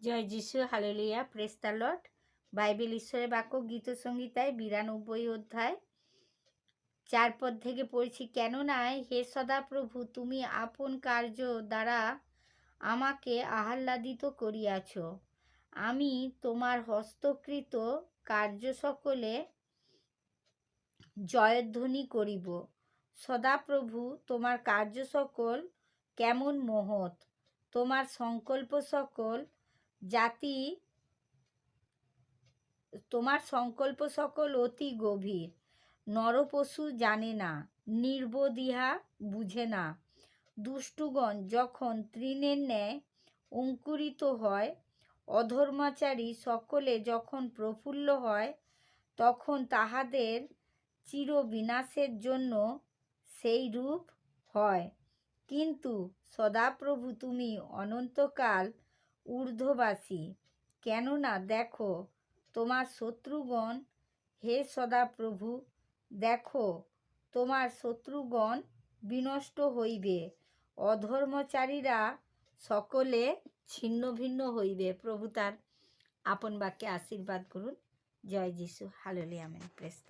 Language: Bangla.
জয় যিশু, হালেলুয়া প্রেস দ্য বাইবেল ঈশ্বরের বাক্য, গীত সংহিতায় বিরানব্বই অধ্যায়। চার পদ থেকে পড়ছি কেননা হে সদাপ্রভু, তুমি আপন কার্য দ্বারা আমাকে আহ্লাদিত করিয়াছ। আমি তোমার হস্তকৃত কার্য সকলে জয়ধ্বনি করিব। সদাপ্রভু, তোমার কার্য সকল কেমন মহৎ। তোমার সংকল্প সকল জাতি তোমার সংকল্প সকল অতি গভীর। নরপশু জানে না, নির্বোধিহা বুঝে না। দুষ্টুগণ যখন তৃণের ন্যায় অঙ্কুরিত হয়, অধর্মাচারী সকলে যখন প্রফুল্ল হয়, তখন তাহাদের চিরবিনাশের জন্য সেই রূপ হয়। কিন্তু সদাপ্রভু তুমি অনন্তকাল ঊর্ধ্ববাসী। কেননা দেখো, তোমার শত্রুগণ, হে সদাপ্রভু, দেখো, তোমার শত্রুগণ বিনষ্ট হইবে। অধর্মচারীরা সকলে ছিন্ন ভিন্ন হইবে। প্রভু তার আপন বাক্যে আশীর্বাদ করুন। জয় যিশু। হালেলুয়া। আমেন। প্রেস্তা